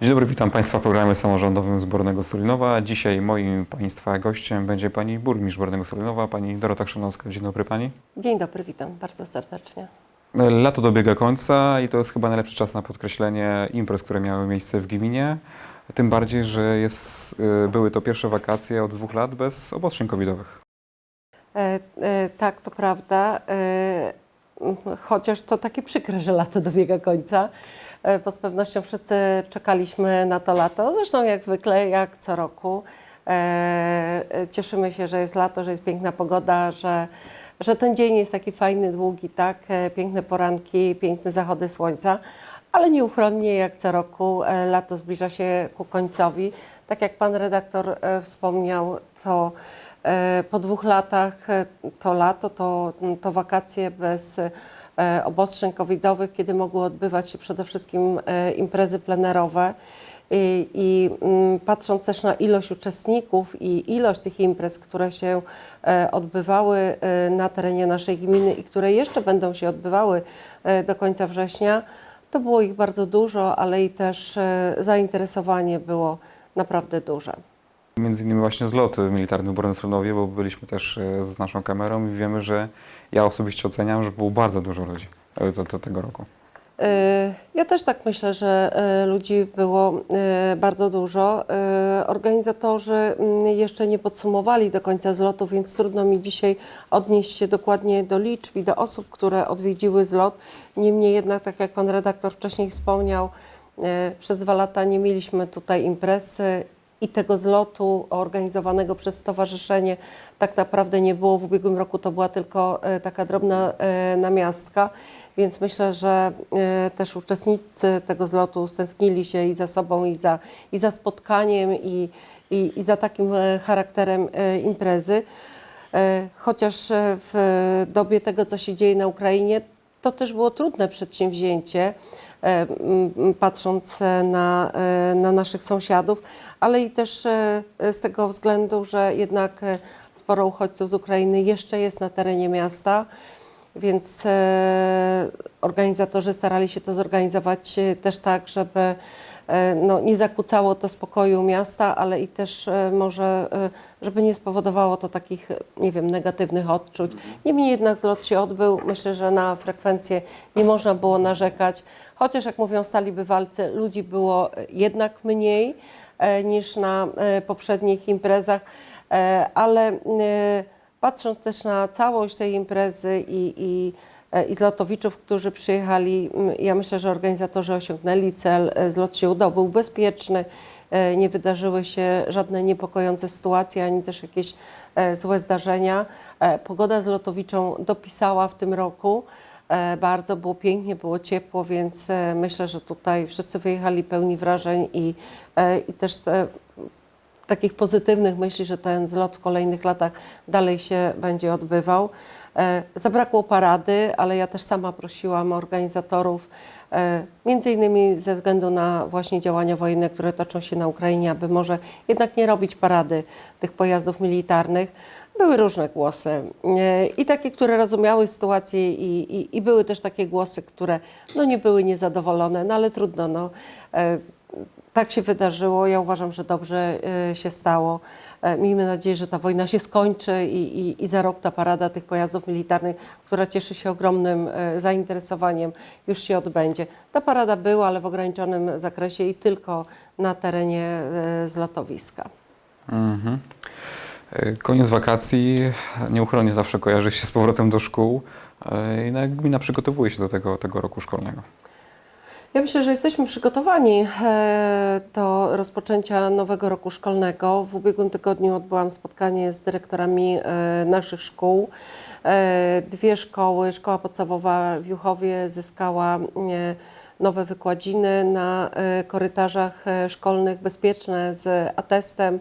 Dzień dobry, witam Państwa w programie samorządowym z Bornego. Dzisiaj moim Państwa gościem będzie Pani burmistrz Bornego Stulinowa, Pani Dorota Chrzanowska. Dzień dobry Pani. Dzień dobry, witam bardzo serdecznie. Lato dobiega końca i to jest chyba najlepszy czas na podkreślenie imprez, które miały miejsce w gminie. Tym bardziej, że jest, y, były to pierwsze wakacje od dwóch lat bez obostrzeń covidowych. E, e, tak, to prawda. E, chociaż to takie przykre, że lato dobiega końca, e, bo z pewnością wszyscy czekaliśmy na to lato. Zresztą jak zwykle, jak co roku. E, e, cieszymy się, że jest lato, że jest piękna pogoda, że, że ten dzień jest taki fajny, długi, tak? Piękne poranki, piękne zachody słońca. Ale nieuchronnie, jak co roku, lato zbliża się ku końcowi. Tak jak pan redaktor wspomniał, to po dwóch latach e, to lato, to, to wakacje bez e, obostrzeń covidowych, kiedy mogły odbywać się przede wszystkim e, imprezy plenerowe. I, i mm, patrząc też na ilość uczestników i ilość tych imprez, które się e, odbywały e, na terenie naszej gminy i które jeszcze będą się odbywały e, do końca września, to było ich bardzo dużo, ale i też e, zainteresowanie było naprawdę duże. Między innymi właśnie zloty militarne w Bornym Stulinowie, bo byliśmy też y, z naszą kamerą i wiemy, że ja osobiście oceniam, że było bardzo dużo ludzi y, do, do tego roku. E, Ja też tak myślę, że e, ludzi było e, bardzo dużo. E, Organizatorzy mm, jeszcze nie podsumowali do końca zlotu, więc trudno mi dzisiaj odnieść się dokładnie do liczb i do osób, które odwiedziły zlot. Niemniej jednak, tak jak pan redaktor wcześniej wspomniał, e, przez dwa lata nie mieliśmy tutaj imprezy i tego zlotu organizowanego przez stowarzyszenie tak naprawdę nie było. W ubiegłym roku to była tylko e, taka drobna e, namiastka, więc myślę, że e, też uczestnicy tego zlotu stęsknili się i za sobą, i za, i za spotkaniem, i, i, i za takim charakterem imprezy. Chociaż w dobie tego, co się dzieje na Ukrainie, to też było trudne przedsięwzięcie, patrząc e, na, e, na naszych sąsiadów, ale i też e, z tego względu, że jednak e, sporo uchodźców z Ukrainy jeszcze jest na terenie miasta, więc e, organizatorzy starali się to zorganizować e, też tak, żeby e, no, nie zakłócało to spokoju miasta, ale i też e, może, e, żeby nie spowodowało to takich, nie wiem, negatywnych odczuć. Niemniej jednak zlot się odbył. Myślę, że na frekwencję nie można było narzekać, chociaż jak mówią stali bywalcy, ludzi było e, jednak mniej e, niż na e, poprzednich imprezach, ale patrząc też na całość tej imprezy i, i, i zlotowiczów, którzy przyjechali, ja myślę, że organizatorzy osiągnęli cel, zlot się udał, był bezpieczny, nie wydarzyły się żadne niepokojące sytuacje, ani też jakieś e, złe zdarzenia. E, Pogoda z lotowiczą dopisała w tym roku. E, Bardzo było pięknie, było ciepło, więc e, myślę, że tutaj wszyscy wyjechali pełni wrażeń i, e, i też te takich pozytywnych myśli, że ten zlot w kolejnych latach dalej się będzie odbywał. E, Zabrakło parady, ale ja też sama prosiłam organizatorów, e, między innymi ze względu na właśnie działania wojenne, które toczą się na Ukrainie, aby może jednak nie robić parady tych pojazdów militarnych. Były różne głosy e, i takie, które rozumiały sytuację i, i, i były też takie głosy, które no, nie były niezadowolone, no ale trudno. No. Tak się wydarzyło. Ja uważam, że dobrze e, się stało. E, Miejmy nadzieję, że ta wojna się skończy i, i, i za rok ta parada tych pojazdów militarnych, która cieszy się ogromnym e, zainteresowaniem, już się odbędzie. Ta parada była, ale w ograniczonym zakresie i tylko na terenie zlotowiska. Mhm. Koniec wakacji nieuchronnie zawsze kojarzy się z powrotem do szkół. I gmina przygotowuje się do tego, tego roku szkolnego. Ja myślę, że jesteśmy przygotowani e, do rozpoczęcia nowego roku szkolnego. W ubiegłym tygodniu odbyłam spotkanie z dyrektorami e, naszych szkół. E, Dwie szkoły, szkoła podstawowa w Juchowie zyskała nowe wykładziny na korytarzach szkolnych bezpieczne z atestem.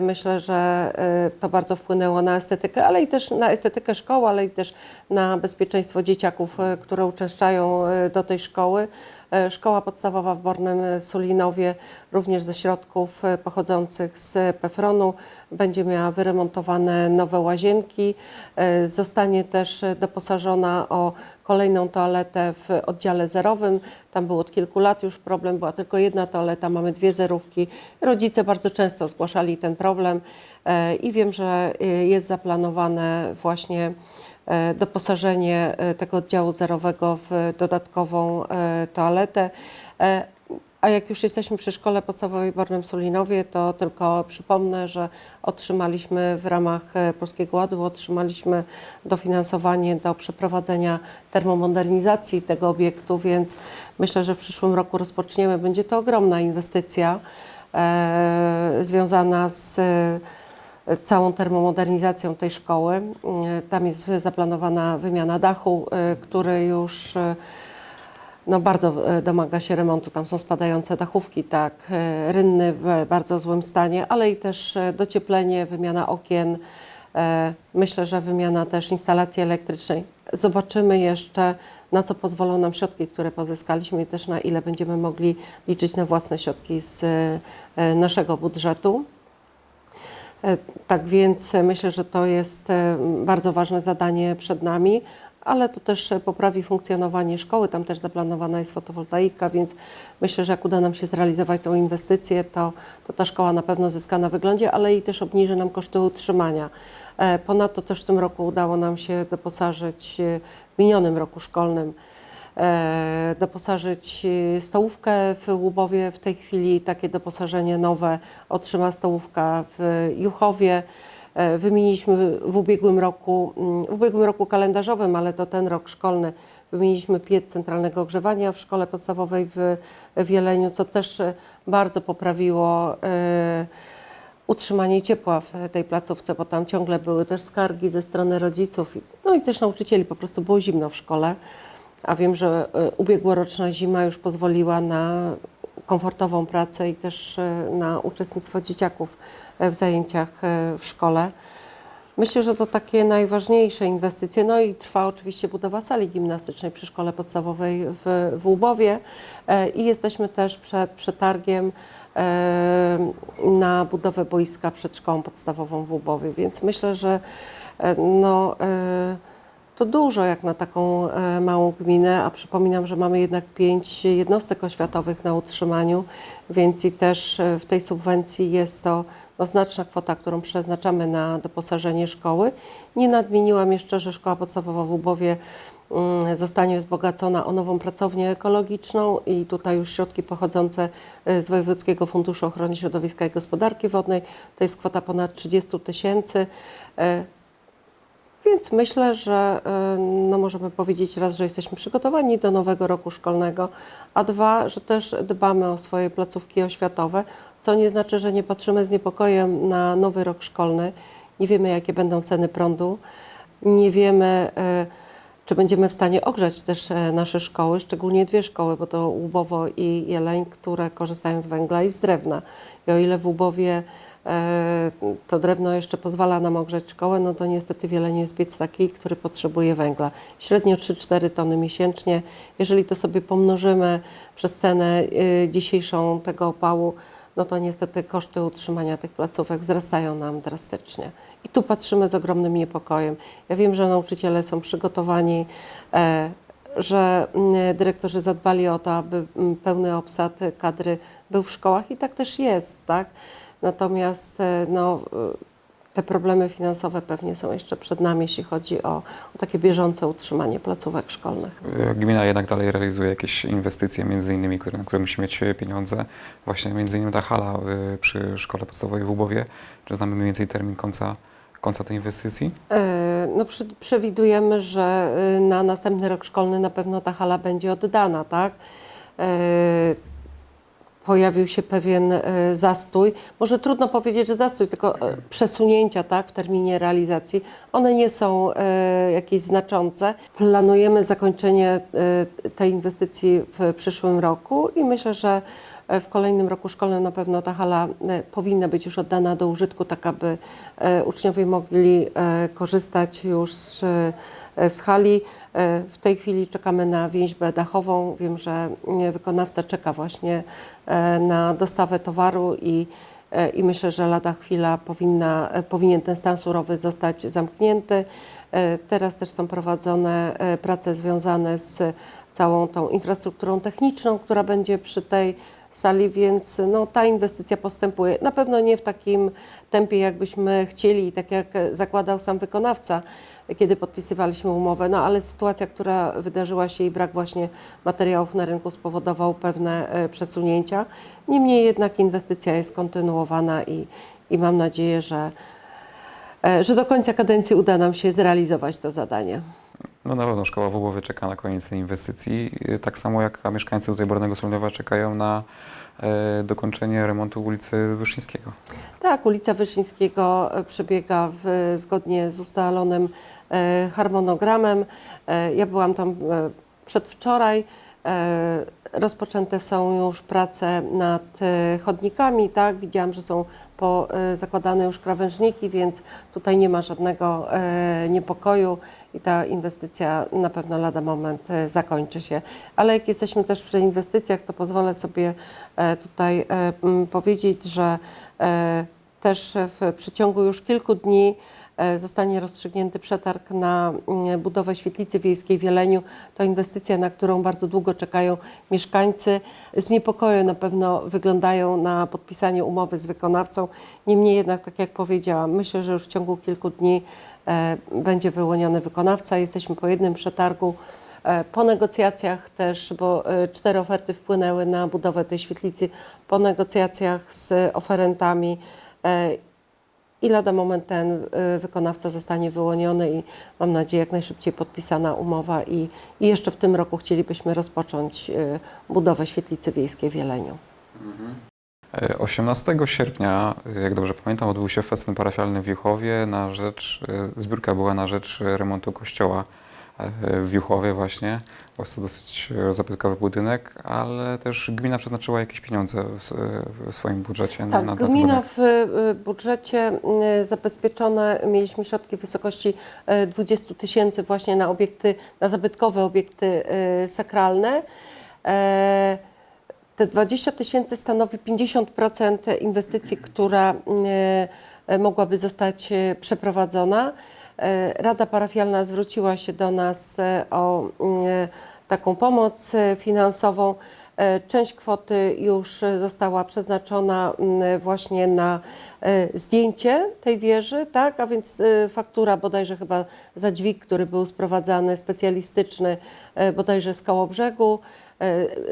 Myślę, że to bardzo wpłynęło na estetykę, ale i też na estetykę szkoły, ale i też na bezpieczeństwo dzieciaków, które uczęszczają do tej szkoły. E, Szkoła podstawowa w Bornym Sulinowie również ze środków e, pochodzących z PFRON-u będzie miała wyremontowane nowe łazienki. E, Zostanie też doposażona o kolejną toaletę w oddziale zerowym. Tam był od kilku lat już problem, była tylko jedna toaleta, mamy dwie zerówki. Rodzice bardzo często zgłaszali ten problem i wiem, że jest zaplanowane właśnie doposażenie e, tego oddziału zerowego w dodatkową e, toaletę. E, A jak już jesteśmy przy szkole podstawowej w Bornym Sulinowie, to tylko przypomnę, że otrzymaliśmy w ramach e, Polskiego Ładu otrzymaliśmy dofinansowanie do przeprowadzenia termomodernizacji tego obiektu, więc myślę, że w przyszłym roku rozpoczniemy. Będzie to ogromna inwestycja e, związana z e, całą termomodernizacją tej szkoły. E, Tam jest zaplanowana wymiana dachu, e, który już e, no, bardzo domaga się remontu. Tam są spadające dachówki, tak, rynny w bardzo złym stanie, ale i też docieplenie, wymiana okien. Myślę, że wymiana też instalacji elektrycznej. Zobaczymy jeszcze, na co pozwolą nam środki, które pozyskaliśmy i też na ile będziemy mogli liczyć na własne środki z naszego budżetu. E, Tak więc e, myślę, że to jest e, bardzo ważne zadanie przed nami, ale to też poprawi funkcjonowanie szkoły. Tam też zaplanowana jest fotowoltaika, więc myślę, że jak uda nam się zrealizować tą inwestycję, to, to ta szkoła na pewno zyska na wyglądzie, ale i też obniży nam koszty utrzymania. Ponadto też w tym roku udało nam się doposażyć w minionym roku szkolnym doposażyć e, stołówkę w Łubowie. W tej chwili takie doposażenie nowe otrzyma stołówka w Juchowie. E, Wymieniliśmy w ubiegłym roku, mm, w ubiegłym roku kalendarzowym, ale to ten rok szkolny, wymieniliśmy piec centralnego ogrzewania w szkole podstawowej w, w Jeleniu, co też e, bardzo poprawiło e, utrzymanie ciepła w tej placówce, bo tam ciągle były też skargi ze strony rodziców, no i też nauczycieli, po prostu było zimno w szkole. A wiem, że e, ubiegłoroczna zima już pozwoliła na komfortową pracę i też e, na uczestnictwo dzieciaków e, w zajęciach w szkole. Myślę, że to takie najważniejsze inwestycje. No i trwa oczywiście budowa sali gimnastycznej przy szkole podstawowej w, w Łubowie i jesteśmy też przed przetargiem na budowę boiska przed szkołą podstawową w Łubowie, więc myślę, że no, to dużo jak na taką e, małą gminę, a przypominam, że mamy jednak pięć jednostek oświatowych na utrzymaniu, więc i też e, w tej subwencji jest to no, znaczna kwota, którą przeznaczamy na doposażenie szkoły. Nie nadmieniłam jeszcze, że szkoła podstawowa w Łubowie mm, zostanie wzbogacona o nową pracownię ekologiczną i tutaj już środki pochodzące e, z Wojewódzkiego Funduszu Ochrony Środowiska i Gospodarki Wodnej, to jest kwota ponad 30 tysięcy. Więc myślę, że y, no możemy powiedzieć raz, że jesteśmy przygotowani do nowego roku szkolnego, a dwa, że też dbamy o swoje placówki oświatowe, co nie znaczy, że nie patrzymy z niepokojem na nowy rok szkolny. Nie wiemy, jakie będą ceny prądu, nie wiemy, y, czy będziemy w stanie ogrzać też e, nasze szkoły, szczególnie dwie szkoły, bo to Łubowo i Jeleń, które korzystają z węgla i z drewna. I o ile w Łubowie to drewno jeszcze pozwala nam ogrzać szkołę, no to niestety w Jeleniu jest piec taki, który potrzebuje węgla. Średnio 3-4 tony miesięcznie. Jeżeli to sobie pomnożymy przez cenę y, dzisiejszą tego opału, no to niestety koszty utrzymania tych placówek wzrastają nam drastycznie. I tu patrzymy z ogromnym niepokojem. Ja wiem, że nauczyciele są przygotowani, e, że mm, dyrektorzy zadbali o to, aby mm, pełny obsad kadry był w szkołach i tak też jest, tak? Natomiast e, no, e, te problemy finansowe pewnie są jeszcze przed nami, jeśli chodzi o, o takie bieżące utrzymanie placówek szkolnych. E, Gmina jednak dalej realizuje jakieś inwestycje, między innymi, które, na które musi mieć pieniądze. Właśnie między innymi ta hala przy szkole podstawowej w Łubowie. Czy znamy mniej więcej termin końca, końca tej inwestycji? No, przewidujemy, że na następny rok szkolny na pewno ta hala będzie oddana, tak? Pojawił się pewien e, zastój. Może trudno powiedzieć, że zastój, tylko e, przesunięcia tak, w terminie realizacji. One nie są e, jakieś znaczące. Planujemy zakończenie tej inwestycji w przyszłym roku i myślę, że W kolejnym roku szkolnym na pewno ta hala powinna być już oddana do użytku, tak aby uczniowie mogli korzystać już z, z hali. E, W tej chwili czekamy na więźbę dachową. Wiem, że e, wykonawca czeka właśnie e, na dostawę towaru i, e, i myślę, że lada chwila powinna, e, powinien ten stan surowy zostać zamknięty. E, Teraz też są prowadzone e, prace związane z całą tą infrastrukturą techniczną, która będzie przy tej sali, więc no, ta inwestycja postępuje. Na pewno nie w takim tempie, jakbyśmy chcieli i tak jak zakładał sam wykonawca, kiedy podpisywaliśmy umowę, no ale sytuacja, która wydarzyła się i brak właśnie materiałów na rynku spowodował pewne e, przesunięcia. Niemniej jednak inwestycja jest kontynuowana i, i mam nadzieję, że, e, że do końca kadencji uda nam się zrealizować to zadanie. No na pewno szkoła w Łubowie czeka na koniec tej inwestycji, y, tak samo jak mieszkańcy tutaj Bornego Solinowa czekają na e, dokończenie remontu ulicy Wyszyńskiego. Tak, ulica Wyszyńskiego e, przebiega w, zgodnie z ustalonym e, harmonogramem. E, ja byłam tam e, przedwczoraj. E, rozpoczęte są już prace nad e, chodnikami, tak? Widziałam, że są po, e, zakładane już krawężniki, więc tutaj nie ma żadnego e, niepokoju i ta inwestycja na pewno lada moment e, zakończy się. Ale jak jesteśmy też przy inwestycjach, to pozwolę sobie e, tutaj e, powiedzieć, że e, też w przeciągu już kilku dni e, zostanie rozstrzygnięty przetarg na mm, budowę świetlicy wiejskiej w Jeleniu. To inwestycja, na którą bardzo długo czekają mieszkańcy. Z niepokojem na pewno wyglądają na podpisanie umowy z wykonawcą. Niemniej jednak, tak jak powiedziałam, myślę, że już w ciągu kilku dni e, będzie wyłoniony wykonawca. Jesteśmy po jednym przetargu. E, Po negocjacjach też, bo e, cztery oferty wpłynęły na budowę tej świetlicy, po negocjacjach z oferentami e, i lada moment ten e, wykonawca zostanie wyłoniony i mam nadzieję jak najszybciej podpisana umowa i, i jeszcze w tym roku chcielibyśmy rozpocząć e, budowę świetlicy wiejskiej w Jeleniu. E, 18 sierpnia, e, jak dobrze pamiętam, odbył się festyn parafialny w Juchowie na rzecz, zbiórka była na rzecz remontu kościoła w Juchowie właśnie. Jest to dosyć e, zabytkowy budynek, ale też gmina przeznaczyła jakieś pieniądze w, swoim budżecie na, Tak, na, na gmina w y, budżecie zabezpieczone mieliśmy środki w wysokości y, 20 tysięcy właśnie na obiekty, na zabytkowe obiekty sakralne. E, Te 20 tysięcy stanowi 50% inwestycji, która mogłaby zostać przeprowadzona. E, Rada parafialna zwróciła się do nas e, o y, taką pomoc e, finansową. E, Część kwoty już e, została przeznaczona mm, właśnie na e, zdjęcie tej wieży, tak? A więc e, faktura bodajże chyba za dźwig, który był sprowadzany specjalistyczny e, bodajże z Kołobrzegu. E,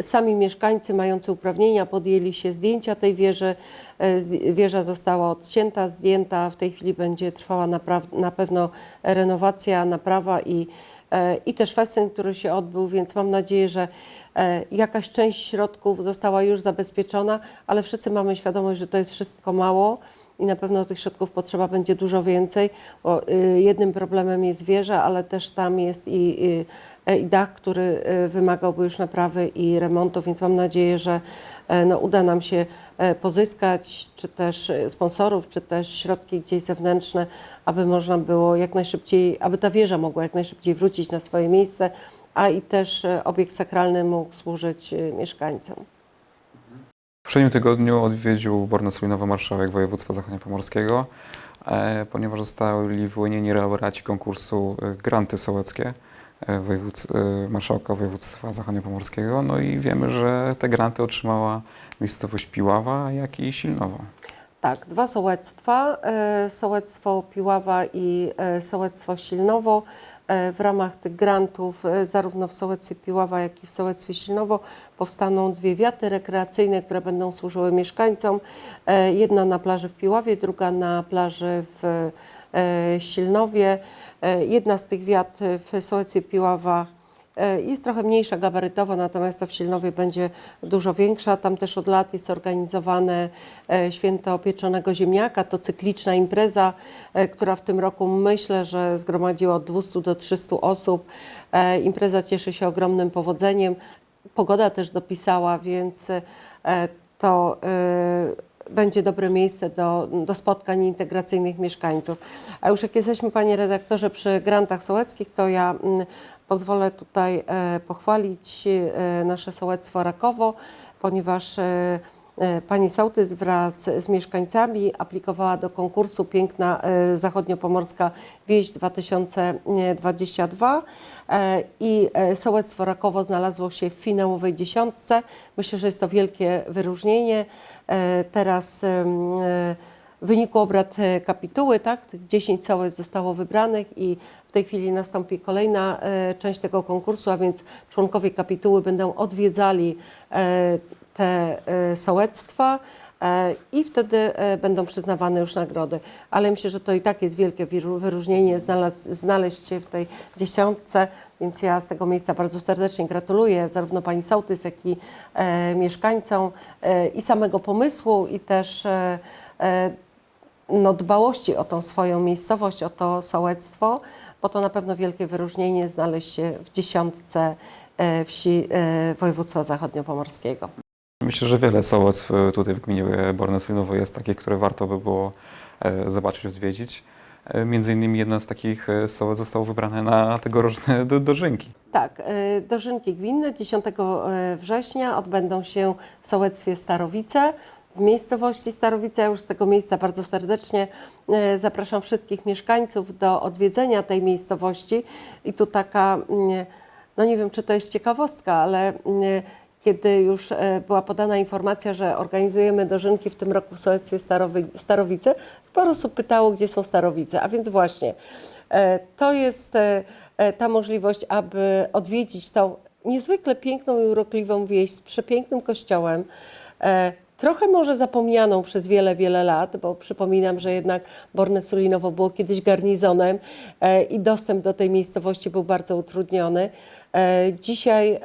Sami mieszkańcy mający uprawnienia podjęli się zdjęcia tej wieży. E, Wieża została odcięta, zdjęta. W tej chwili będzie trwała na pewno renowacja, naprawa i e, i też festyn, który się odbył, więc mam nadzieję, że e, jakaś część środków została już zabezpieczona, ale wszyscy mamy świadomość, że to jest wszystko mało i na pewno tych środków potrzeba będzie dużo więcej, bo y, jednym problemem jest wieża, ale też tam jest i, i, e, i dach, który y, wymagałby już naprawy i remontu, więc mam nadzieję, że e, no, uda nam się e, pozyskać czy też sponsorów, czy też środki gdzieś zewnętrzne, aby można było jak najszybciej, aby ta wieża mogła jak najszybciej wrócić na swoje miejsce, a i też obiekt sakralny mógł służyć mieszkańcom. W poprzednim tygodniu odwiedził Borno-Solinowo marszałek województwa zachodniopomorskiego, e, ponieważ zostali wyłonieni laureaci konkursu e, Granty Sołeckie e, marszałka województwa zachodniopomorskiego. No i wiemy, że te granty otrzymała miejscowość Piława, jak i Silnowo. Tak, dwa sołectwa, e, sołectwo Piława i e, sołectwo Silnowo. E, W ramach tych grantów, zarówno w sołectwie Piława, jak i w sołectwie Silnowo, powstaną dwie wiaty rekreacyjne, które będą służyły mieszkańcom. Jedna na plaży w Piławie, druga na plaży w Silnowie. Jedna z tych wiat w sołectwie Piława Jest trochę mniejsza gabarytowo, natomiast to w Silnowie będzie dużo większa. Tam też od lat jest organizowane e, święto pieczonego ziemniaka. To cykliczna impreza, e, która w tym roku myślę, że zgromadziła od 200 do 300 osób. E, Impreza cieszy się ogromnym powodzeniem. Pogoda też dopisała, więc e, to będzie dobre miejsce do, do spotkań integracyjnych mieszkańców. A już jak jesteśmy, panie redaktorze, przy grantach sołeckich, to ja mm, pozwolę tutaj e, pochwalić e, nasze sołectwo Rakowo, ponieważ e, Pani sołtys wraz z mieszkańcami aplikowała do konkursu Piękna e, Zachodniopomorska Wieś 2022 e, i e, sołectwo Rakowo znalazło się w finałowej dziesiątce. Myślę, że jest to wielkie wyróżnienie. E, Teraz e, w wyniku obrad e, kapituły, tak, tych 10 sołec zostało wybranych i w tej chwili nastąpi kolejna e, część tego konkursu, a więc członkowie kapituły będą odwiedzali e, te e, sołectwa e, i wtedy e, będą przyznawane już nagrody. Ale myślę, że to i tak jest wielkie wyróżnienie znaleźć się w tej dziesiątce, więc ja z tego miejsca bardzo serdecznie gratuluję zarówno pani sołtys, jak i mieszkańcom i samego pomysłu i też no, dbałości o tą swoją miejscowość, o to sołectwo, bo to na pewno wielkie wyróżnienie znaleźć się w dziesiątce wsi województwa zachodniopomorskiego. Myślę, że wiele sołectw e, tutaj w gminie Borne-Sulinowo jest takich, które warto by było e, zobaczyć, odwiedzić. E, Między innymi jedno z takich e, sołectw zostało wybrane na tegoroczne do, dożynki. Tak, e, dożynki gminne 10 e, września odbędą się w sołectwie Starowice, w miejscowości Starowice. Ja już z tego miejsca bardzo serdecznie e, zapraszam wszystkich mieszkańców do odwiedzenia tej miejscowości. I tu taka, mm, no nie wiem, czy to jest ciekawostka, ale mm, kiedy już e, była podana informacja, że organizujemy dożynki w tym roku w sołectwie Starowi- Starowice, sporo osób pytało, gdzie są Starowice. A więc właśnie, e, to jest e, ta możliwość, aby odwiedzić tą niezwykle piękną i urokliwą wieś z przepięknym kościołem, trochę może zapomnianą przez wiele, wiele lat, bo przypominam, że jednak Borne Sulinowo było kiedyś garnizonem i dostęp do tej miejscowości był bardzo utrudniony. Dzisiaj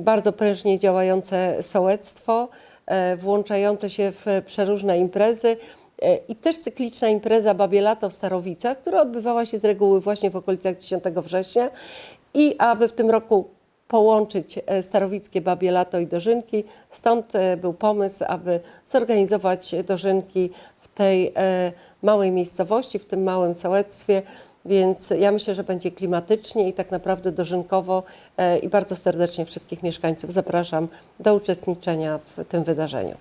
bardzo prężnie działające sołectwo, e, włączające się w przeróżne imprezy e, i też cykliczna impreza Babie Lato w Starowicach, która odbywała się z reguły właśnie w okolicach 10 września i aby w tym roku połączyć e, starowickie babie lato i dożynki. Stąd był pomysł, aby zorganizować dożynki w tej małej miejscowości, w tym małym sołectwie. Więc ja myślę, że będzie klimatycznie i tak naprawdę dożynkowo e, i bardzo serdecznie wszystkich mieszkańców zapraszam do uczestniczenia w tym wydarzeniu.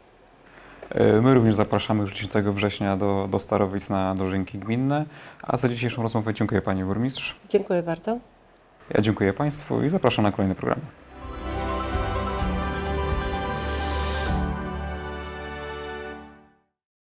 E, My również zapraszamy już 10 września do, do Starowic na dożynki gminne. A za dzisiejszą rozmowę dziękuję Pani Burmistrz. Dziękuję bardzo. Ja dziękuję Państwu i zapraszam na kolejne programy.